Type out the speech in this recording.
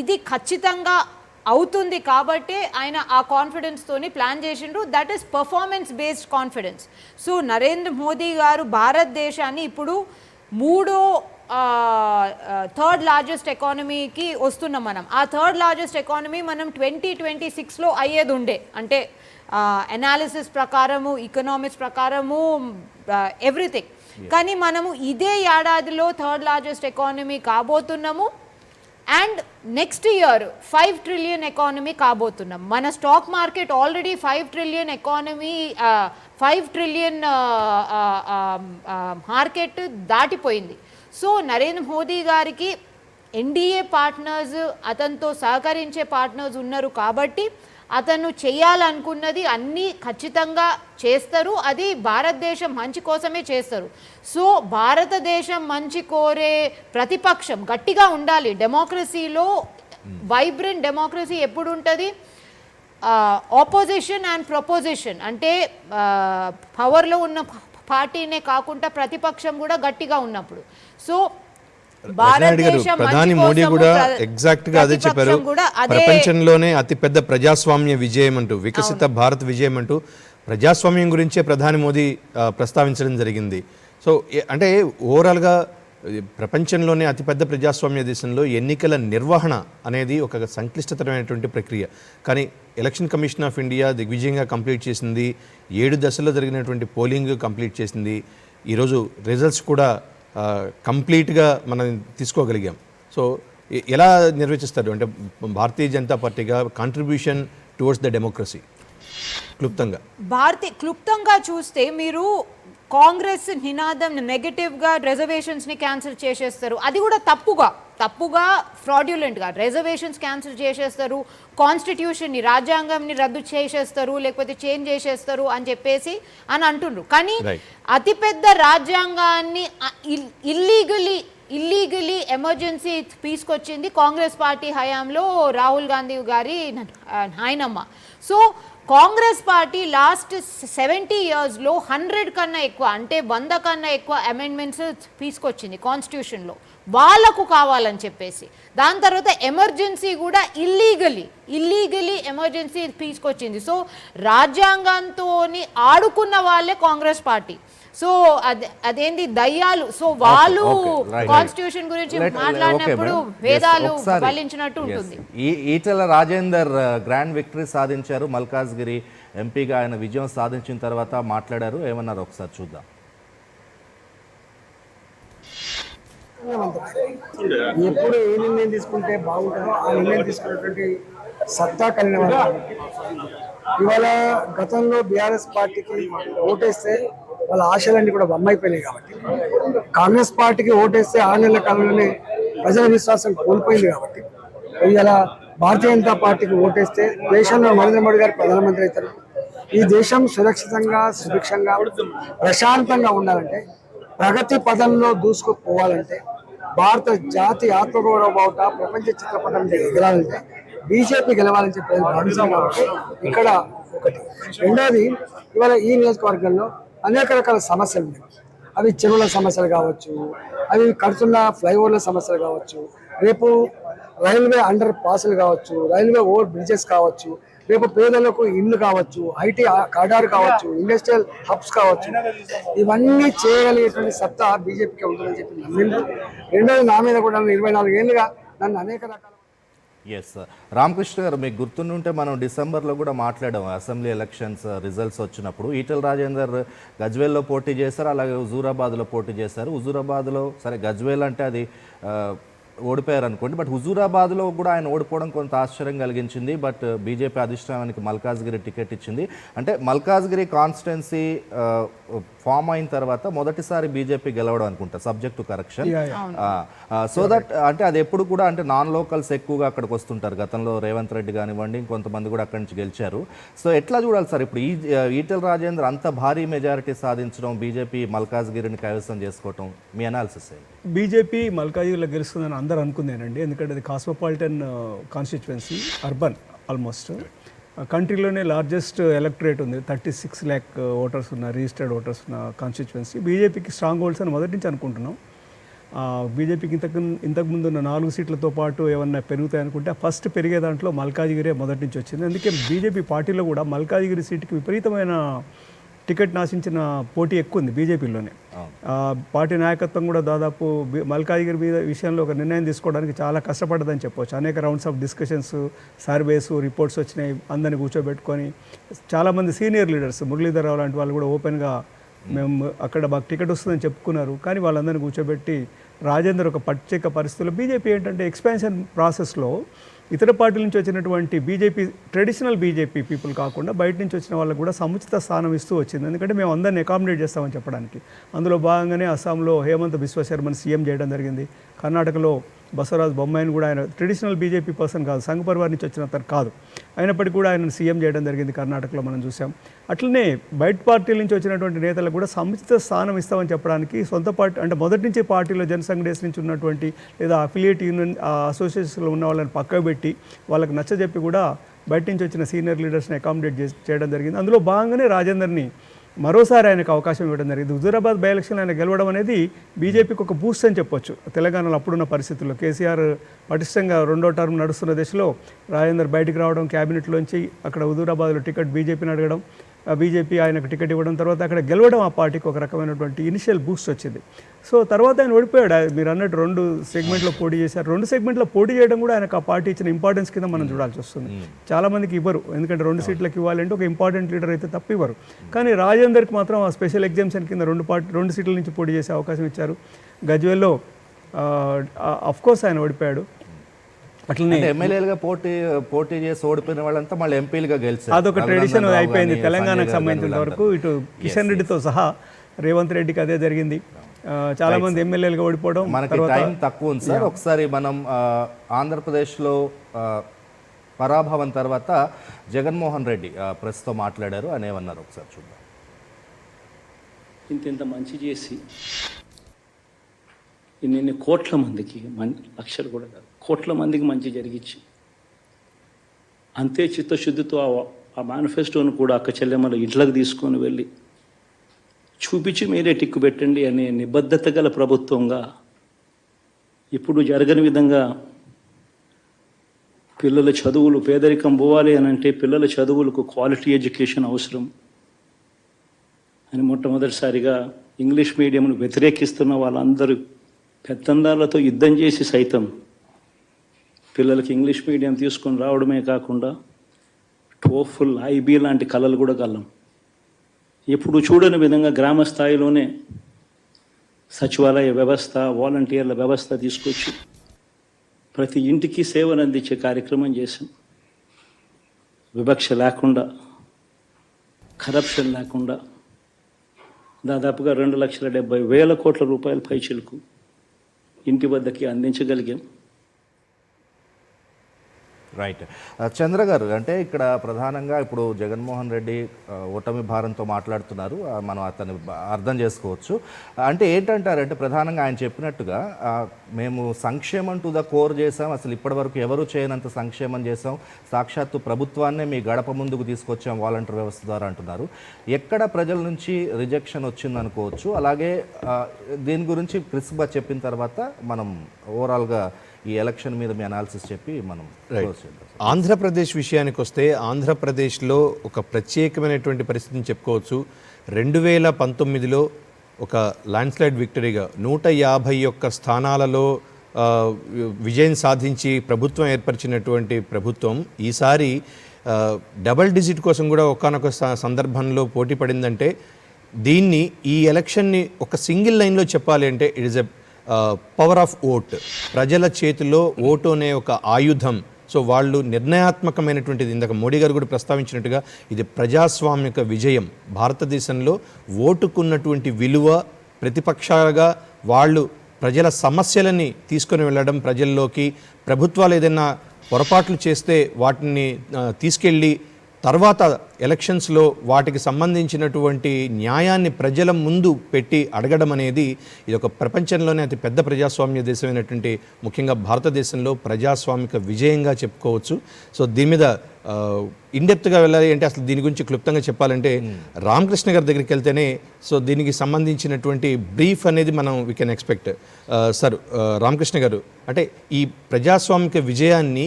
ఇది ఖచ్చితంగా అవుతుంది కాబట్టి ఆయన ఆ కాన్ఫిడెన్స్ తోని ప్లాన్ చేసిండ్రు. That is performance based confidence so Narendra Modi గారు భారతదేశాన్ని ఇప్పుడు మూడో థర్డ్ లార్జెస్ట్ ఎకానమీకి వస్తున్నాం మనం. ఆ థర్డ్ లార్జెస్ట్ ఎకానమీ మనం ట్వంటీ ట్వంటీ సిక్స్లో అయ్యేది ఉండే. అంటే అనాలిసిస్ ప్రకారము ఎకనామిక్స్ ప్రకారము ఎవ్రీథింగ్ కానీ మనము ఇదే ఏడాదిలో third largest economy కాబోతున్నాము. And next year five trillion economy కాబోతున్నాం. మన stock market already five trillion economy five trillion market దాటిపోయింది. సో నరేంద్ర మోదీ గారికి ఎన్డీఏ పార్ట్నర్స్ అతనితో సహకరించే పార్ట్నర్స్ ఉన్నారు కాబట్టి అతను చేయాలనుకున్నది అన్నీ ఖచ్చితంగా చేస్తారు. అది భారతదేశం మంచి కోసమే చేస్తారు. సో భారతదేశం మంచి కోరే ప్రతిపక్షం గట్టిగా ఉండాలి. డెమోక్రసీలో వైబ్రెంట్ డెమోక్రసీ ఎప్పుడు ఉంటుంది ఆపోజిషన్ అండ్ ప్రపోజిషన్ అంటే పవర్లో ఉన్న పార్టీనే కాకుండా ప్రతిపక్షం కూడా గట్టిగా ఉన్నప్పుడు. సో ప్రధాని మోడీ కూడా ఎగ్జాక్ట్గా అదే చెప్పారు. ప్రపంచంలోనే అతిపెద్ద ప్రజాస్వామ్య విజయం అంటూ వికసిత భారత్ విజయం అంటూ ప్రజాస్వామ్యం గురించే ప్రధాని మోదీ ప్రస్తావించడం జరిగింది. సో అంటే ఓవరాల్గా ప్రపంచంలోనే అతిపెద్ద ప్రజాస్వామ్య దేశంలో ఎన్నికల నిర్వహణ అనేది ఒక సంక్లిష్టతరమైనటువంటి ప్రక్రియ. కానీ ఎలక్షన్ కమిషన్ ఆఫ్ ఇండియా దిగ్విజయంగా కంప్లీట్ చేసింది ఏడు దశల్లో జరిగినటువంటి పోలింగ్ కంప్లీట్ చేసింది. ఈరోజు రిజల్ట్స్ కూడా కంప్లీట్గా మనం తీసుకోగలిగాం. సో ఎలా నిర్వచిస్తారు? అంటే భారతీయ జనతా పార్టీగా కాంట్రిబ్యూషన్ టువర్డ్స్ ద డెమోక్రసీ క్లుప్తంగా. భారతీ క్లుప్తంగా చూస్తే మీరు కాంగ్రెస్ నినాదం నెగటివ్గా రిజర్వేషన్స్ని క్యాన్సిల్ చేసేస్తారు. అది కూడా తప్పుగా తప్పుగా ఫ్రాడ్యులెంట్గా రిజర్వేషన్స్ క్యాన్సిల్ చేసేస్తారు కాన్స్టిట్యూషన్ని రాజ్యాంగంని రద్దు చేసేస్తారు లేకపోతే చేంజ్ చేసేస్తారు అని చెప్పేసి అని అంటుండ్రు కానీ. అతిపెద్ద రాజ్యాంగాన్ని ఇల్లీగలీ ఇల్లీగలీ ఎమర్జెన్సీ తీసుకొచ్చింది కాంగ్రెస్ పార్టీ హయాంలో రాహుల్ గాంధీ గారి నాయనమ్మ. So Congress party last seventy ఇయర్స్లో హండ్రెడ్ కన్నా ఎక్కువ అంటే వంద కన్నా ఎక్కువ అమెండ్మెంట్స్ తీసుకొచ్చింది కాన్స్టిట్యూషన్లో వాళ్ళకు కావాలని చెప్పేసి. దాని తర్వాత ఎమర్జెన్సీ కూడా ఇల్లీగలీ ఇల్లీగలీ ఎమర్జెన్సీ తీసుకొచ్చింది. సో రాజ్యాంగంతో ఆడుకున్న వాళ్ళే కాంగ్రెస్ పార్టీ. సో అదే అదేంది? దయ్యాలు. సో వాళ్ళు. కాన్స్టిట్యూషన్ గురించి మాట్లాడినప్పుడు. వేదాలు Yes. ఉంటుంది. ఈటెల రాజేందర్ గ్రాండ్ విక్టరీ సాధించారు. మల్కాజ్గిరి ఎంపీగా ఆయన విజయం సాధించిన తర్వాత మాట్లాడారు. ఏమన్నారు ఒకసారి చూద్దాం. ఎప్పుడు ఏ నిర్ణయం తీసుకుంటే బాగుంటుందో ఆ నిర్ణయం తీసుకున్నటువంటి సత్తా కలిగిన కాబట్టి ఇవాళ గతంలో బీఆర్ఎస్ పార్టీకి ఓటేస్తే వాళ్ళ ఆశలన్నీ కూడా బొమ్మైపోయినాయి కాబట్టి. కాంగ్రెస్ పార్టీకి ఓటేస్తే ఆరు నెలల కాలంలోనే ప్రజల విశ్వాసం కోల్పోయింది కాబట్టి. ఇవాళ భారతీయ జనతా పార్టీకి ఓటేస్తే దేశంలో నరేంద్ర మోడీ గారు ప్రధానమంత్రి అవుతారు. ఈ దేశం సురక్షితంగా సుభిక్షంగా ప్రశాంతంగా ఉండాలంటే ప్రగతి పదంలో దూసుకుపోవాలంటే భారత జాతి ఆత్మగౌరవ బావుట ప్రపంచ చిత్రపటం మీద ఎగరాలంటే బీజేపీ గెలవాలని చెప్పి భావించాం కాబట్టి ఇక్కడ ఒకటి. రెండోది ఇవాళ ఈ నియోజకవర్గంలో అనేక రకాల సమస్యలు ఉన్నాయి. అవి చెరువుల సమస్యలు కావచ్చు అవి కడుతున్న ఫ్లైఓవర్ల సమస్యలు కావచ్చు రేపు రైల్వే అండర్ పాసులు కావచ్చు రైల్వే ఓవర్ బ్రిడ్జెస్ కావచ్చు రేపు పేదలకు ఇల్లు కావచ్చు ఐటీ కార్డార్ కావచ్చు ఇండస్ట్రియల్ హబ్స్ కావచ్చు. ఇవన్నీ చేయగలిగేటువంటి సత్తా బీజేపీకి ఉంటుందని చెప్పి నమ్మింది రెండోది నా మీద కూడా ఇరవై నాలుగు ఏళ్ళుగా నన్ను అనేక రకాల ఎస్ రామకృష్ణ గారు మీకు గుర్తుండుంటే మనం డిసెంబర్లో కూడా మాట్లాడాం. అసెంబ్లీ ఎలక్షన్స్ uh, రిజల్ట్స్ వచ్చినప్పుడు. ఈటల రాజేందర్ గజ్వేల్లో పోటీ చేశారు అలాగే హుజూరాబాద్లో పోటీ చేశారు. హుజూరాబాద్లో సరే గజ్వేల్ అంటే అది uh, ఓడిపోయారు అనుకోండి బట్ హుజూరాబాద్లో కూడా ఆయన ఓడిపోవడం కొంత ఆశ్చర్యం కలిగించింది. బట్ బీజేపీ అధిష్టానానికి మల్కాజ్గిరి టికెట్ ఇచ్చింది. అంటే మల్కాజ్గిరి కాన్స్టిట్యున్సీ ఫామ్ అయిన తర్వాత మొదటిసారి బీజేపీ గెలవడం అనుకుంటా subject to correction. So that అంటే అది ఎప్పుడు కూడా అంటే నాన్ లోకల్స్ ఎక్కువగా అక్కడికి వస్తుంటారు. గతంలో రేవంత్ రెడ్డి కానివ్వండి ఇంకొంతమంది కూడా అక్కడి నుంచి గెలిచారు. సో ఎట్లా చూడాలి సార్? ఇప్పుడు ఈ ఈటెల రాజేంద్ర అంత భారీ మెజారిటీ సాధించడం బీజేపీ మల్కాజ్గిరిని కైవసం చేసుకోవటం మీ అనాలిసిస్ బీజేపీ మల్కాజ్గిరిలో గెలుస్తుందని అందరూ అనుకుందేనండి ఎందుకంటే అది కాస్మోపాలిటన్ కాన్స్టిట్యువెన్సీ అర్బన్ ఆల్మోస్ట్ కంట్రీలోనే లార్జెస్ట్ ఎలక్టరేట్ ఉంది. థర్టీ సిక్స్ ల్యాక్ ఓటర్స్ ఉన్న రిజిస్టర్డ్ ఓటర్స్ ఉన్న కాన్స్టిట్యువెన్సీ బీజేపీకి స్ట్రాంగ్ హోల్డ్స్ అని మొదటి నుంచి అనుకుంటున్నాం. బీజేపీకి ఇంతకు ఇంతకుముందు ఉన్న నాలుగు సీట్లతో పాటు ఏమన్నా పెరుగుతాయనుకుంటే ఫస్ట్ పెరిగే దాంట్లో మల్కాజిగిరే మొదటి నుంచి వచ్చింది. అందుకే బీజేపీ పార్టీలో కూడా మల్కాజిగిరి సీటుకి విపరీతమైన టికెట్ నాశించిన పోటీ ఎక్కువ ఉంది బీజేపీలోనే. పార్టీ నాయకత్వం కూడా దాదాపు మల్కాజిగిరి మీద విషయంలో ఒక నిర్ణయం తీసుకోవడానికి చాలా కష్టపడ్డదని చెప్పొచ్చు. అనేక rounds of discussions surveys reports వచ్చినాయి అందరిని కూర్చోబెట్టుకొని. చాలామంది సీనియర్ లీడర్స్ మురళీధర్ రావు లాంటి వాళ్ళు కూడా ఓపెన్గా మేము అక్కడ మాకు టికెట్ వస్తుందని చెప్పుకున్నారు. కానీ వాళ్ళందరినీ కూర్చోబెట్టి రాజేందర్ ఒక ప్రత్యేక పరిస్థితుల్లో బీజేపీ ఏంటంటే ఎక్స్పాన్షన్ ప్రాసెస్లో ఇతర పార్టీల నుంచి వచ్చినటువంటి బీజేపీ ట్రెడిషనల్ బీజేపీ పీపుల్ కాకుండా బయట నుంచి వచ్చిన వాళ్ళకు కూడా సముచిత స్థానం ఇస్తూ వచ్చింది. ఎందుకంటే మేము అందరిని అకామిడేట్ చేస్తామని చెప్పడానికి. అందులో భాగంగానే అస్సాంలో హేమంత్ బిశ్వ శర్మని సీఎం చేయడం జరిగింది. కర్ణాటకలో బసవరాజ్ బొమ్మాయిని కూడా ఆయన ట్రెడిషనల్ బీజేపీ పర్సన్ కాదు సంఘ పరివార్ నుంచి వచ్చిన అతను కాదు. అయినప్పటికీ కూడా ఆయన సీఎం చేయడం జరిగింది కర్ణాటకలో మనం చూసాం. అట్లనే బయట పార్టీల నుంచి వచ్చినటువంటి నేతలకు కూడా సముచిత స్థానం ఇస్తామని చెప్పడానికి సొంత పార్టీ అంటే మొదటి నుంచి పార్టీలో జనసంఘ డేస్ నుంచి ఉన్నటువంటి లేదా అఫిలియేట్ యూనియన్ అసోసియేషన్లో ఉన్న వాళ్ళని పక్కకు పెట్టి వాళ్ళకి నచ్చజెప్పి కూడా బయట నుంచి వచ్చిన సీనియర్ లీడర్స్ని అకామిడేట్ చేసి చేయడం జరిగింది. అందులో భాగంగానే రాజేందర్ని మరోసారి ఆయనకు అవకాశం ఇవ్వడం జరిగింది. హుజూరాబాద్ బై ఎలక్షన్ ఆయన గెలవడం అనేది బీజేపీకి ఒక బూస్ట్ అని చెప్పొచ్చు. తెలంగాణలో అప్పుడున్న పరిస్థితుల్లో కేసీఆర్ పటిష్టంగా రెండో టర్మ్ నడుస్తున్న దశలో రాజేందర్ బయటికి రావడం క్యాబినెట్లోంచి అక్కడ హుజూరాబాద్లో టికెట్ బీజేపీని అడగడం బీజేపీ ఆయనకు టికెట్ ఇవ్వడం తర్వాత అక్కడ గెలవడం ఆ పార్టీకి ఒక రకమైనటువంటి ఇనిషియల్ బూస్ట్ వచ్చింది. సో తర్వాత ఆయన ఓడిపోయాడు. మీరు అన్నట్టు రెండు సెగ్మెంట్లో పోటీ చేశారు. రెండు సెగ్మెంట్లో పోటీ చేయడం కూడా ఆయనకు ఆ పార్టీ ఇచ్చిన ఇంపార్టెన్స్ కింద మనం చూడాల్సి వస్తుంది. చాలా మందికి ఇవ్వరు. ఎందుకంటే రెండు సీట్లకు ఇవ్వాలంటే ఒక ఇంపార్టెంట్ లీడర్ అయితే తప్ప ఇవ్వరు. కానీ రాజేందర్కి మాత్రం ఆ స్పెషల్ ఎగ్జామ్షన్ కింద రెండు పార్టీ రెండు సీట్ల నుంచి పోటీ చేసే అవకాశం ఇచ్చారు. గజ్వేల్లో అఫ్ కోర్స్ ఆయన ఓడిపోయాడు. అట్లనే అంటే ఎమ్మెల్యేలుగా పోటీ పోటీ చేసి ఓడిపోయిన వాళ్ళంతా మళ్ళీ ఎంపీలుగా గెలిచారు. అదొక ట్రెడిషన్ అయిపోయింది తెలంగాణకు సంబంధించిన వరకు. ఇటు కిషన్ రెడ్డితో సహా రేవంత్ రెడ్డికి అదే జరిగింది. చాలా మంది ఎమ్మెల్యేలుగా ఓడిపోవడం మనకి టైం తక్కువ ఉంది సార్ ఒకసారి మనం ఆంధ్రప్రదేశ్లో పరాభవం తర్వాత జగన్మోహన్ రెడ్డి ప్రెస్తో మాట్లాడారు. అని ఏమన్నారు? ఒకసారి చూద్దాం. ఇంత మంచి చేసి ఇన్ని కోట్ల మందికి మన్ లక్షలు కూడా కాదు. కోట్ల మందికి మంచి జరిగించి. అంతే చిత్తశుద్ధితో ఆ- ఆ మేనిఫెస్టోను కూడా అక్క చెల్లెమ్మల ఇంట్లోకి తీసుకొని వెళ్ళి చూపించి మీరే టిక్కు పెట్టండి అనే నిబద్ధత గల ప్రభుత్వంగా ఇప్పుడు జరగని విధంగా పిల్లల చదువులు పేదరికం పోవాలి అని అంటే పిల్లల చదువులకు క్వాలిటీ ఎడ్యుకేషన్ అవసరం అని మొట్టమొదటిసారిగా ఇంగ్లీష్ మీడియంను వ్యతిరేకిస్తున్న వాళ్ళందరూ పెత్తందారులతో యుద్ధం చేసి సైతం పిల్లలకి ఇంగ్లీష్ మీడియం తీసుకొని రావడమే కాకుండా టోఫుల్ ఐబీ లాంటి కళలు కూడా కలం. ఎప్పుడు చూడని విధంగా గ్రామ స్థాయిలోనే సచివాలయ వ్యవస్థ వాలంటీర్ల వ్యవస్థ తీసుకొచ్చి ప్రతి ఇంటికి సేవలు అందించే కార్యక్రమం చేశాం. వివక్ష లేకుండా కరప్షన్ లేకుండా దాదాపుగా రెండు లక్షల డెబ్బై వేల కోట్ల రూపాయల పైచిలకు ఇంటి వద్దకి అందించగలిగాం. రైట్ చంద్ర uh, గారు అంటే ఇక్కడ ప్రధానంగా ఇప్పుడు జగన్మోహన్ రెడ్డి uh, ఓటమి భారంతో మాట్లాడుతున్నారు. Uh, మనం అతన్ని అర్థం చేసుకోవచ్చు. అంటే ఏంటంటారంటే ప్రధానంగా ఆయన చెప్పినట్టుగా మేము సంక్షేమం టు ద కోర్ చేసాం అసలు ఇప్పటివరకు ఎవరు చేయనంత సంక్షేమం చేసాం సాక్షాత్తు ప్రభుత్వాన్నే మీ గడప ముందుకు తీసుకొచ్చాం వాలంటీర్ వ్యవస్థ ద్వారా అంటున్నారు. ఎక్కడ ప్రజల నుంచి రిజెక్షన్ వచ్చింది అనుకోవచ్చు అలాగే దీని గురించి క్రిస్బా చెప్పిన తర్వాత మనం ఓవరాల్గా ఈ ఎలక్షన్ మీద మీ అనాలిసిస్ చెప్పి మనం ఆంధ్రప్రదేశ్ విషయానికి వస్తే ఆంధ్రప్రదేశ్లో ఒక ప్రత్యేకమైనటువంటి పరిస్థితిని చెప్పుకోవచ్చు. రెండు వేల పంతొమ్మిదిలో ఒక ల్యాండ్ స్లైడ్ విక్టరీగా నూట యాభై ఒక్క స్థానాలలో విజయం సాధించి ప్రభుత్వం ఏర్పరిచినటువంటి ప్రభుత్వం ఈసారి డబల్ డిజిట్ కోసం కూడా ఒకనొక సందర్భంలో పోటీ పడిందంటే దీన్ని ఈ ఎలక్షన్ని ఒక సింగిల్ లైన్లో చెప్పాలి అంటే it is a power of vote ప్రజల చేతిలో ఓటు అనే ఒక ఆయుధం. సో వాళ్ళు నిర్ణయాత్మకమైనటువంటిది. ఇందాక మోడీ గారు కూడా ప్రస్తావించినట్టుగా ఇది ప్రజాస్వామిక విజయం. భారతదేశంలో ఓటుకున్నటువంటి విలువ ప్రతిపక్షాలుగా వాళ్ళు ప్రజల సమస్యలని తీసుకొని వెళ్ళడం ప్రజల్లోకి ప్రభుత్వాలు ఏదైనా పొరపాట్లు చేస్తే వాటిని తీసుకెళ్ళి తర్వాత ఎలక్షన్స్లో వాటికి సంబంధించినటువంటి న్యాయాన్ని ప్రజల ముందు పెట్టి అడగడం అనేది ఇది ఒక ప్రపంచంలోనే అతి పెద్ద ప్రజాస్వామ్య దేశమైనటువంటి ముఖ్యంగా భారతదేశంలో ప్రజాస్వామిక విజయంగా చెప్పుకోవచ్చు. సో దీని మీద ఇండెప్త్గా వెళ్ళాలి అంటే అసలు దీని గురించి క్లుప్తంగా చెప్పాలంటే రామకృష్ణ గారి దగ్గరికి వెళ్తేనే సో దీనికి సంబంధించినటువంటి బ్రీఫ్ అనేది మనం we can expect sir Ramakrishna గారు అంటే ఈ ప్రజాస్వామిక విజయాన్ని